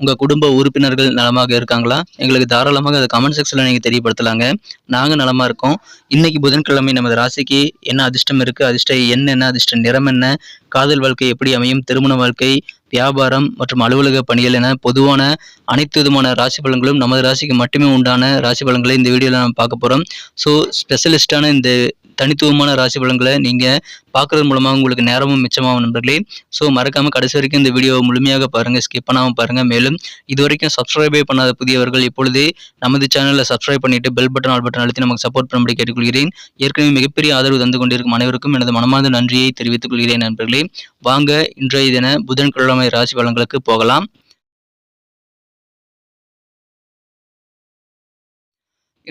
உங்கள் குடும்ப உறுப்பினர்கள் நலமாக இருக்காங்களா? எங்களுக்கு தாராளமாக அதை கமெண்ட் செக்ஷனில் நீங்கள் தெரியப்படுத்தலாங்க. நாங்கள் நலமாக இருக்கோம். இன்னைக்கு புதன்கிழமை நமது ராசிக்கு என்ன அதிர்ஷ்டம் இருக்குது அதிர்ஷ்ட எண் என்ன? அதிர்ஷ்ட நிறம் என்ன? காதல் வாழ்க்கை எப்படி அமையும்? திருமண வாழ்க்கை வியாபாரம் மற்றும் அலுவலக பணிகள் என பொதுவான அனைத்து விதமான ராசி பலன்களும் நமது ராசிக்கு மட்டுமே உண்டான ராசி பலன்களை இந்த வீடியோவில் நம்ம பார்க்க போகிறோம் ஸோ ஸ்பெஷலிஸ்டான இந்த தனித்துவமான ராசி பலன்களை நீங்கள் பார்க்குறது மூலமாக உங்களுக்கு நேரமும் மிச்சமாகும் நண்பர்களே. ஸோ மறக்காமல் கடைசி வரைக்கும் இந்த வீடியோவை முழுமையாக பாருங்கள் ஸ்கிப் பண்ணாமல் பாருங்கள் மேலும் இது வரைக்கும் சப்ஸ்கிரைபே பண்ணாத புதியவர்கள் இப்பொழுதே நமது சேனலில் சப்ஸ்கிரைப் பண்ணிட்டு பெல் பட்டன் ஆல் பட்டன் அழுத்தி நமக்கு சப்போர்ட் பண்ணும்படி கேட்டுக்கொள்கிறேன். ஏற்கனவே மிகப்பெரிய ஆதரவு தந்து கொண்டிருக்கும் அனைவருக்கும் எனது மனமார்ந்த நன்றியை தெரிவித்துக் கொள்கிறேன் நண்பர்களே. வாங்க இன்றைய தின புதன்கிழமை ராசி பலன்களுக்கு போகலாம்.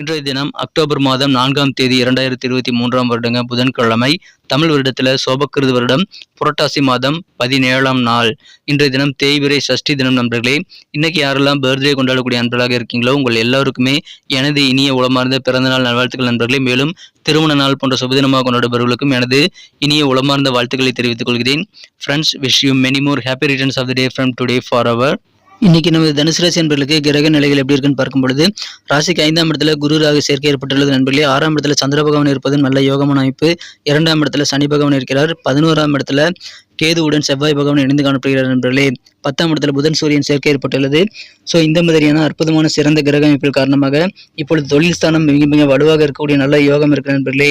இன்றைய தினம் அக்டோபர் மாதம் நான்காம் தேதி இரண்டாயிரத்தி இருபத்தி மூன்றாம் வருடங்க புதன்கிழமை தமிழ் வருடத்தில் சோபக்கிருது வருடம் புரட்டாசி மாதம் பதினேழாம் நாள். இன்றைய தினம் தேய்விரை சஷ்டி தினம் நண்பர்களே. இன்னைக்கு யாரெல்லாம் பர்த்டே கொண்டாடக்கூடிய நண்பர்களாக இருக்கீங்களோ உங்கள் எல்லாருக்குமே எனது இனிய உளமார்ந்த பிறந்தநாள் நல்வாழ்த்துக்கள் நண்பர்களே. மேலும் திருமண நாள் போன்ற சுபதினமாக கொண்டாடுபவர்களுக்கும் எனது இனிய உளமார்ந்த வாழ்த்துக்களை தெரிவித்துக் கொள்கிறேன். Friends wish you many more happy returns of the day from today for அவர் இன்னைக்கு நமது தனுசு ராசி நண்பர்களுக்கு கிரக நிலைகள் எப்படி இருக்குன்னு பார்க்கும் பொழுது ராசிக்கு ஐந்தாம் இடத்துல குரு ராக சேர்க்கை ஏற்பட்டுள்ளது நண்பர்களே. ஆறாம் இடத்துல சந்திர பகவான் இருப்பது நல்ல யோகமான அமைப்பு. இரண்டாம் இடத்துல சனி பகவான் இருக்கிறார். பதினோராம் இடத்துல கேதுவுடன் செவ்வாய் பகவான் இணைந்து காணப்படுகிறார் நண்பர்களே பத்தாம் இடத்துல புதன் சூரியன் சேர்க்கை ஏற்பட்டுள்ளது. ஸோ இந்த மாதிரியான அற்புதமான சிறந்த கிரக அமைப்பில் காரணமாக இப்பொழுது தொழில் ஸ்தானம் மிக மிக வலுவாக இருக்கக்கூடிய நல்ல யோகம் இருக்கிற நண்பர்களே.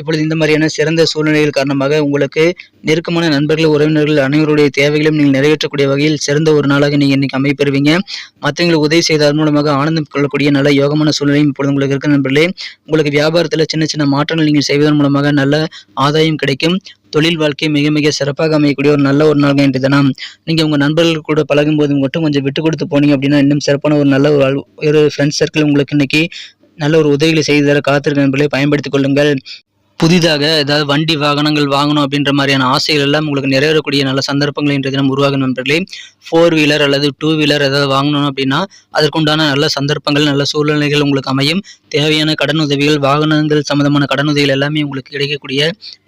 இப்பொழுது இந்த மாதிரியான சிறந்த சூழ்நிலைகள் காரணமாக உங்களுக்கு நெருக்கமான நண்பர்கள் உறவினர்கள் அனைவருடைய தேவைகளையும் நீங்கள் நிறைவேற்றக்கூடிய வகையில் சிறந்த ஒரு நாளாக நீங்கள் இன்னைக்கு அமைப்பெறுவீங்க. மற்றவங்களுக்கு உதவி செய்ததன் மூலமாக ஆனந்தம் கொள்ளக்கூடிய நல்ல யோகமான சூழ்நிலையும் இப்பொழுது உங்களுக்கு இருக்க நண்பர்களே. உங்களுக்கு வியாபாரத்தில் சின்ன சின்ன மாற்றங்கள் நீங்கள் செய்வதன் மூலமாக நல்ல ஆதாயம் கிடைக்கும். தொழில் வாழ்க்கை மிக மிக சிறப்பாக அமையக்கூடிய ஒரு நல்ல ஒரு நாள் இன்று தினம். உங்கள் நண்பர்கள் கூட பழகும் போது மட்டும் கொஞ்சம் விட்டு கொடுத்து போனீங்க அப்படின்னா இன்னும் சிறப்பான ஒரு நல்ல ஒரு ஒரு ஃப்ரெண்ட்ஸ் சர்க்கிள் உங்களுக்கு இன்னைக்கு நல்ல ஒரு உதவிகளை செய்து தர காத்திருக்க நண்பர்களை பயன்படுத்திக் கொள்ளுங்கள். புதிதாக ஏதாவது வண்டி வாகனங்கள் வாங்கணும் அப்படின்ற மாதிரியான ஆசைகள் எல்லாம் உங்களுக்கு நிறைவேறக்கூடிய நல்ல சந்தர்ப்பங்கள் இன்றைய தினம் உருவாகும் நண்பர்களே. ஃபோர் வீலர் அல்லது டூ வீலர் ஏதாவது வாங்கணும் அப்படின்னா அதற்குண்டான நல்ல சந்தர்ப்பங்கள் நல்ல சூழ்நிலைகள் உங்களுக்கு அமையும். தேவையான கடன் உதவிகள் வாகனங்கள் சம்பந்தமான கடன் உதவிகள் எல்லாமே உங்களுக்கு கிடைக்கக்கூடிய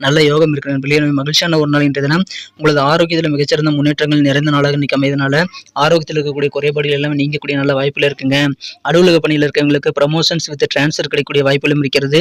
நல்ல யோகம் இருக்கிற நண்பர்களே. மகிழ்ச்சியான ஒரு நாள் இன்றைய தினம். உங்களது ஆரோக்கியத்தில் மிகச்சிறந்த முன்னேற்றங்கள் நிறைந்த நாளாக இன்னைக்கு அமையதுனால ஆரோக்கியத்தில் இருக்கக்கூடிய குறைபாடுகள் எல்லாமே நீங்கக்கூடிய நல்ல வாய்ப்பில் இருக்குங்க. அலுவலக பணியில் இருக்கவங்களுக்கு ப்ரமோஷன்ஸ் வித் டிரான்ஸ்ஃபர் கிடைக்கக்கூடிய வாய்ப்புகளும் இருக்கிறது.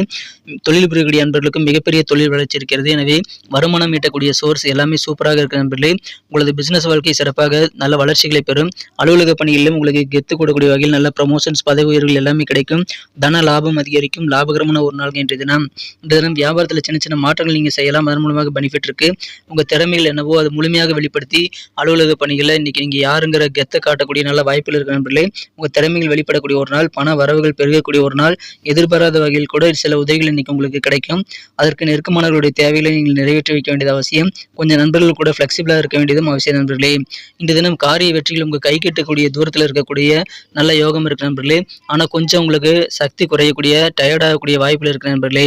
தொழில் புரியக்கூடிய அன்பர்களுக்கும் மிகப்பெரிய தொழில் வளர்ச்சி இருக்கிறது. எனவே வருமானம் ஈட்டக்கூடிய சோர்ஸ் எல்லாமே சூப்பராக இருக்கிற நண்பர்களே. உங்களது பிசினஸ் வாழ்க்கை சிறப்பாக நல்ல வளர்ச்சிகளை பெறும். அலுவலக பணிகளிலும் உங்களுக்கு கெத்து கொடுக்கக்கூடிய வகையில் நல்ல ப்ரமோஷன்ஸ் பதவி உயர்வுகள் எல்லாமே கிடைக்கும். தன லாபம் அதிகரிக்கும் லாபகரமான ஒரு நாள் இன்றைய தினம். இந்த தினம் வியாபாரத்தில் சின்ன சின்ன மாற்றங்கள் நீங்கள் செய்யலாம். அதன் மூலமாக பெனிஃபிட் இருக்கு. உங்கள் திறமைகள் என்னவோ அது முழுமையாக வெளிப்படுத்தி அலுவலக பணிகளில் இன்னைக்கு நீங்கள் யாருங்கிற கெத்தை காட்டக்கூடிய நல்ல வாய்ப்புகள் இருக்கிற நண்பர்களே உங்கள் திறமைகள் வெளிப்படக்கூடிய ஒரு நாள் பண வரவுகள் பெருகக்கூடிய ஒரு நாள் எதிர்பாராத வகையில் கூட சில உதவிகள் இன்னைக்கு உங்களுக்கு கிடைக்கும். அதற்கு நெருக்கமானவர்களுடைய தேவைகளை நீங்கள் நிறைவேற்றி வைக்க வேண்டியது அவசியம். கொஞ்சம் நண்பர்கள் கூட ஃப்ளெக்சிபிளாக இருக்க வேண்டியதும் அவசியம் நண்பர்களே. இந்த தினம் காரிய வெற்றிகள் உங்கள் கை கெட்டக்கூடிய தூரத்தில் இருக்கக்கூடிய நல்ல யோகம் இருக்கு நண்பர்களே. ஆனால் கொஞ்சம் உங்களுக்கு சக்தி குறை டயர்ட் ஆகக்கூடிய வாய்ப்புகள் இருக்கிற நண்பர்களே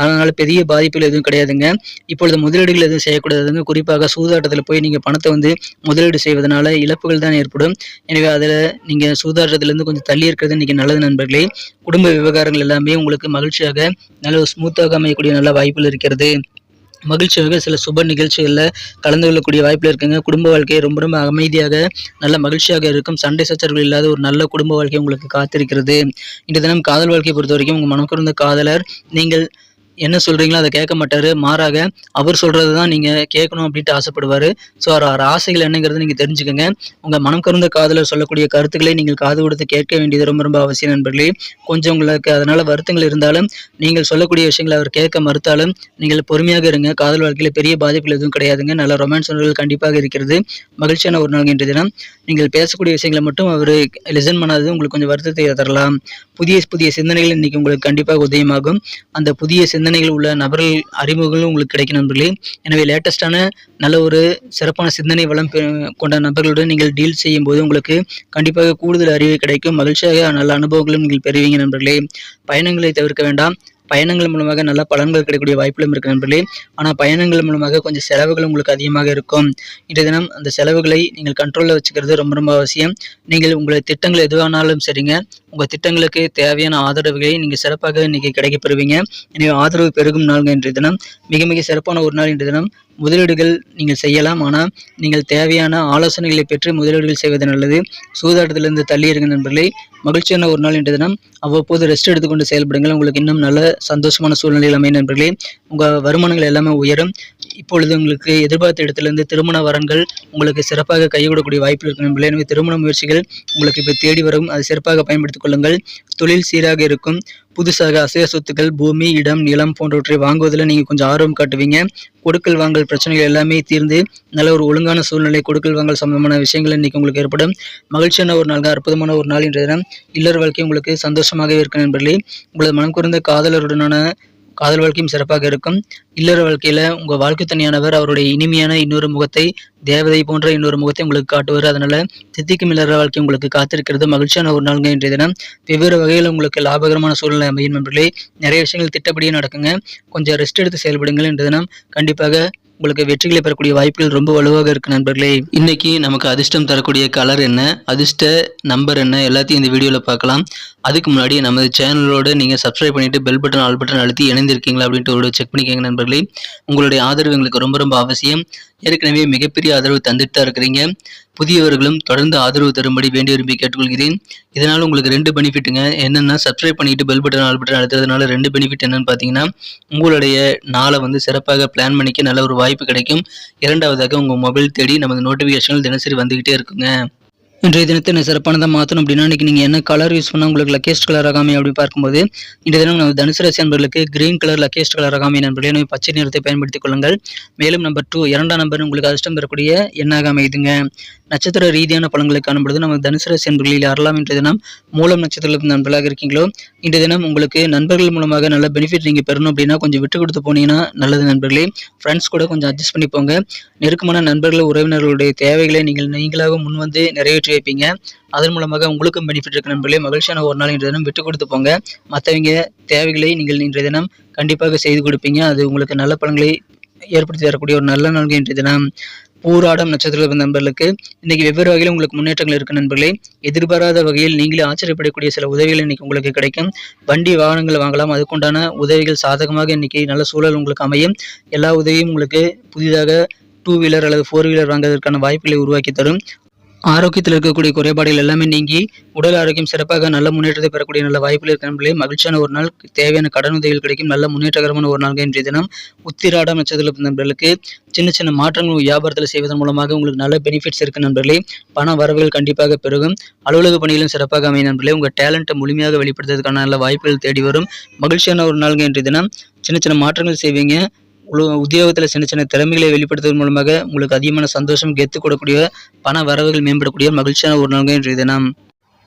அதனால் பெரிய பாதிப்புகள் எதுவும் கிடையாதுங்க. இப்பொழுது முதலீடுகள் எதுவும் செய்யக்கூடாதுங்க. குறிப்பாக சூதாட்டத்தில் போய் நீங்கள் பணத்தை வந்து முதலீடு செய்வதனால இழப்புகள் தான் ஏற்படும். எனவே அதில் நீங்கள் சூதாட்டத்திலேருந்து கொஞ்சம் தள்ளி இருக்கிறது இன்றைக்கி நல்லது நண்பர்களே. குடும்ப விவகாரங்கள் எல்லாமே உங்களுக்கு மகிழ்ச்சியாக நல்ல ஸ்மூத்தாக அமையக்கூடிய நல்ல வாய்ப்புகள் இருக்கிறது. மகிழ்ச்சியாக சில சுப நிகழ்ச்சிகளில் கலந்து கொள்ளக்கூடிய வாய்ப்பில் இருக்குங்க. குடும்ப வாழ்க்கையை ரொம்ப ரொம்ப அமைதியாக நல்ல மகிழ்ச்சியாக இருக்கும். சண்டை சச்சரவுகள் இல்லாத ஒரு நல்ல குடும்ப வாழ்க்கை உங்களுக்கு காத்திருக்கிறது. இன்று தினம் காதல் வாழ்க்கையை பொறுத்த வரைக்கும் உங்கள் மனம் காதலர் நீங்கள் என்ன சொல்கிறீங்களோ அதை கேட்க மாட்டார். மாறாக அவர் சொல்கிறது தான் நீங்கள் கேட்கணும் அப்படின்ட்டு ஆசைப்படுவார். ஸோ அவர் ஆசைகள் என்னங்கிறது நீங்கள் தெரிஞ்சுக்கங்க. உங்கள் மனம் கருந்த காதலர் சொல்லக்கூடிய கருத்துக்களை நீங்கள் காது கொடுத்து கேட்க வேண்டியது ரொம்ப ரொம்ப அவசியம் நண்பர்களே. கொஞ்சம் உங்களுக்கு அதனால் வருத்தங்கள் இருந்தாலும் நீங்கள் சொல்லக்கூடிய விஷயங்களை அவர் கேட்க மறுத்தாலும் நீங்கள் பொறுமையாக இருங்க. காதல் வாழ்க்கையில் பெரிய பாதிப்புகள் எதுவும் கிடையாதுங்க. நல்ல ரொமான்ஸ் உணர்வுகள் கண்டிப்பாக இருக்கிறது. மகிழ்ச்சியான ஒரு நாள் இன்றைய தினம். நீங்கள் பேசக்கூடிய விஷயங்களை மட்டும் அவர் லிசன் பண்ணாதது உங்களுக்கு கொஞ்சம் வருத்தத்தை தரலாம். புதிய புதிய சிந்தனைகள் இன்னைக்கு உங்களுக்கு கண்டிப்பாக உதயமாகும். அந்த புதிய சிந்தனை சிந்தனைகள் உள்ள நபர்கள் அறிமுகங்களும் உங்களுக்கு கிடைக்கும் நண்பர்களே. எனவே லேட்டஸ்டான நல்ல ஒரு சிறப்பான சிந்தனை வளம் கொண்ட நபர்களுடன் நீங்கள் டீல் செய்யும் போது உங்களுக்கு கண்டிப்பாக கூடுதல் அறிவு கிடைக்கும். மகிழ்ச்சியாக நல்ல அனுபவங்களும் நீங்கள் பெறுவீங்க நண்பர்களே. பயணங்களை தவிர்க்க வேண்டாம். பயணங்கள் மூலமாக நல்ல பலன்கள் கிடைக்கக்கூடிய வாய்ப்புகளும் இருக்கு நண்பர்களே. ஆனால் பயணங்கள் மூலமாக கொஞ்சம் செலவுகள் உங்களுக்கு அதிகமாக இருக்கும். இன்றைய தினம் அந்த செலவுகளை நீங்கள் கண்ட்ரோலில் வச்சுக்கிறது ரொம்ப ரொம்ப அவசியம். நீங்கள் உங்களுடைய திட்டங்கள் எதுவானாலும் சரிங்க. உங்கள் திட்டங்களுக்கு தேவையான ஆதரவுகளை நீங்கள் சிறப்பாக இன்னைக்கு கிடைக்கப்பெறுவீங்க. எனவே ஆதரவு பெருகும் நாள்கள் இன்றைய தினம். மிக மிக சிறப்பான ஒரு நாள் இன்றைய தினம். முதலீடுகள் நீங்கள் செய்யலாம். ஆனால் நீங்கள் தேவையான ஆலோசனைகளை பெற்று முதலீடுகள் செய்வது நல்லது. சூதாட்டத்திலிருந்து தள்ளி இருங்க நண்பர்களே மகிழ்ச்சியான ஒரு நாள் இன்றைய தினம். அவ்வப்போது ரெஸ்ட் எடுத்துக்கொண்டு செயல்படுங்கள். உங்களுக்கு இன்னும் நல்ல சந்தோஷமான சூழ்நிலையில் அமையும் நண்பர்களே. உங்கள் வருமானங்கள் எல்லாமே உயரும். இப்பொழுது உங்களுக்கு எதிர்பார்த்த இடத்துலேருந்து திருமண வரன்கள் உங்களுக்கு சிறப்பாக கைகூடக்கூடிய வாய்ப்பு இருக்கும் நண்பர்களே எனவே திருமண முயற்சிகள் உங்களுக்கு இப்போ தேடி வரும். அதை சிறப்பாக பயன்படுத்திக் கொள்ளுங்கள். தொழில் சீராக இருக்கும். புதுசாக அசைய சொத்துக்கள் பூமி இடம் நிலம் போன்றவற்றை வாங்குவதில் நீங்கள் கொஞ்சம் ஆர்வம் காட்டுவீங்க. கொடுக்கல் வாங்கல் பிரச்சனைகள் எல்லாமே தீர்ந்து நல்ல ஒரு ஒழுங்கான சூழ்நிலை கொடுக்கல் வாங்கல் சம்பந்தமான விஷயங்கள் இன்றைக்கி உங்களுக்கு ஏற்படும். மகிழ்ச்சியான ஒரு நாள் அற்புதமான ஒரு நாள் இன்றைய தினம். இல்லற வாழ்க்கை உங்களுக்கு சந்தோஷமாகவே இருக்கும் நண்பர்களே உங்களது மனம் குறைந்த காதலருடனான காதல் வாழ்க்கையும் சிறப்பாக இருக்கும். இல்லற வாழ்க்கையில் உங்கள் வாழ்க்கை தனியானவர் அவருடைய இனிமையான இன்னொரு முகத்தை தேவதை போன்ற இன்னொரு முகத்தை உங்களுக்கு காட்டுவார். அதனால் தித்திக்கும் இல்லற வாழ்க்கை உங்களுக்கு காத்திருக்கிறது. மகிழ்ச்சியான ஒரு நாளுங்க இன்றைய தினம். வெவ்வேறு வகையில் உங்களுக்கு லாபகரமான சூழ்நிலை அமையும் நண்பர்களே. நிறைய விஷயங்கள் திட்டப்படியே நடக்குங்க. கொஞ்சம் ரெஸ்ட் எடுத்து செயல்படுங்கள் இன்றைய தினம். கண்டிப்பாக உங்களுக்கு வெற்றிகளை பெறக்கூடிய வாய்ப்புகள் ரொம்ப வலுவாக இருக்கு நண்பர்களே. இன்னைக்கு நமக்கு அதிர்ஷ்டம் தரக்கூடிய கலர் என்ன? அதிர்ஷ்ட நம்பர் என்ன? எல்லாத்தையும் இந்த வீடியோவில் பார்க்கலாம். அதுக்கு முன்னாடி நமது சேனலோட நீங்கள் சப்ஸ்கிரைப் பண்ணிவிட்டு பெல் பட்டன் ஆல் பட்டன் அழுத்தி இணைந்திருக்கீங்களா அப்படின்ட்டு ஒரு செக் பண்ணிக்கோங்க நண்பர்களே. உங்களுடைய ஆதரவு எங்களுக்கு ரொம்ப ரொம்ப அவசியம். ஏற்கனவே மிகப்பெரிய ஆதரவு தந்துட்டு தான் இருக்கிறீங்க. புதியவர்களும் தொடர்ந்து ஆதரவு தரும்படி வேண்டி விரும்பி கேட்டுக்கொள்கிறேன். இதனால் உங்களுக்கு ரெண்டு பெனிஃபிட்டுங்க. என்னென்னா சப்ஸ்கிரைப் பண்ணிட்டு பெல் பட்டன் ஆல் பட்டன் அழுத்துறதுனால ரெண்டு பெனிஃபிட் என்னன்னு பார்த்தீங்கன்னா உங்களுடைய நாளை வந்து சிறப்பாக பிளான் பண்ணிக்க நல்ல ஒரு வாய்ப்பு கிடைக்கும். இரண்டாவதாக உங்கள் மொபைல் தேடி நமது நோட்டிஃபிகேஷன்கள் தினசரி வந்துக்கிட்டே இருக்குங்க. இன்றைய தினத்தை என்ன சிறப்பானதாக மாற்றணும் அப்படின்னா இன்றைக்கி நீங்கள் என்ன கலர் யூஸ் பண்ணால் உங்களுக்கு லக்கேஸ்ட் கலர் ஆகாமே அப்படி பார்க்கும்போது இந்த தினம் நம்ம தனுசு ராசி நண்பர்களுக்கு கிரீன் கலர் லக்கேஸ்ட் கலர் ஆகாமே நண்பர்களே நம்ம பச்சை நிறத்தை பயன்படுத்திக் கொள்ளுங்கள். மேலும் நம்பர் டூ இரண்டாம் நம்பர் உங்களுக்கு அதிர்ஷ்டம் பெறக்கூடிய எண்ணாக அமைதுங்க நட்சத்திர ரீதியான பலன்களை காணப்படுது நம்ம தனுசு ராசி நண்பர்களில் யாரெல்லாம் இன்றைய தினம் மூலம் நட்சத்திரத்துக்கு நண்பர்களாக இருக்கீங்களோ இன்றைய தினம் உங்களுக்கு நண்பர்கள் மூலமாக நல்ல பெனிஃபிட் நீங்கள் பெறணும் அப்படின்னா கொஞ்சம் விட்டு கொடுத்து போனீங்கன்னா நல்லது நண்பர்களே. ஃப்ரெண்ட்ஸ் கூட கொஞ்சம் அட்ஜஸ்ட் பண்ணி போங்க நெருக்கமான நண்பர்கள் உறவினர்களுடைய தேவைகளை நீங்கள் நீங்களாக முன் வந்து நிறைவேற்றி வைப்பீங்க அதன் மூலமாக உங்களுக்கும் பெனிஃபிட் இருக்கு நண்பர்களே. மகிழ்ச்சியான ஒரு நாள் இன்றைய தினம் விட்டு கொடுத்து போங்க. மற்றவங்க தேவைகளை நீங்கள் இன்றைய தினம் கண்டிப்பாக செய்து கொடுப்பீங்க. அது உங்களுக்கு நல்ல பலன்களை ஏற்படுத்தி தரக்கூடிய ஒரு நல்ல நாள் இன்றைய தினம். பூராடம் நட்சத்திரம் நண்பர்களுக்கு இன்னைக்கு வெவ்வேறு வகையில் உங்களுக்கு முன்னேற்றங்கள் இருக்கு நண்பர்களே எதிர்பாராத வகையில் நீங்களே ஆச்சரியப்படக்கூடிய சில உதவிகள் இன்னைக்கு உங்களுக்கு கிடைக்கும். வண்டி வாகனங்கள் வாங்கலாம். அதுக்குண்டான உதவிகள் சாதகமாக இன்னைக்கு நல்ல சூழல் உங்களுக்கு அமையும். எல்லா உதவியும் உங்களுக்கு புதிதாக டூ வீலர் அல்லது ஃபோர் வீலர் வாங்குவதற்கான வாய்ப்புகளை உருவாக்கி தரும். ஆரோக்கியத்தில் இருக்கக்கூடிய குறைபாடுகள் எல்லாமே நீங்கி உடல் ஆரோக்கியம் சிறப்பாக நல்ல முன்னேற்றத்தை பெறக்கூடிய நல்ல வாய்ப்புகள் இருக்க நண்பர்களே. மகிழ்ச்சியான ஒரு நாள் தேவையான கடன் உதவிகள் கிடைக்கும். நல்ல முன்னேற்றகரமான ஒரு நாள் இன்றைய தினம். உத்திராடம் நட்சத்திர நண்பர்களுக்கு சின்ன சின்ன மாற்றங்கள் வியாபாரத்தில் செய்வதன் மூலமாக உங்களுக்கு நல்ல பெனிஃபிட்ஸ் இருக்கு நண்பர்களே. பண வரவுகள் கண்டிப்பாக பெருகும். அலுவலக பணிகளும் சிறப்பாக அமையும் நண்பர்களே. உங்கள் டேலண்ட்டை முழுமையாக வெளிப்படுத்துவதற்கான நல்ல வாய்ப்புகள் தேடி வரும். மகிழ்ச்சியான ஒரு நாள் இன்றைய தினம். சின்ன சின்ன மாற்றங்கள் செய்வீங்க. உத்தியோகத்தில் சின்ன சின்ன திறமைகளை வெளிப்படுத்துவதன் மூலமாக உங்களுக்கு அதிகமான சந்தோஷம் கெத்து கொடுக்கக்கூடிய பண வரவுகள் மேம்படக்கூடிய மகிழ்ச்சியான ஒரு நாள் இன்றைய தினம்.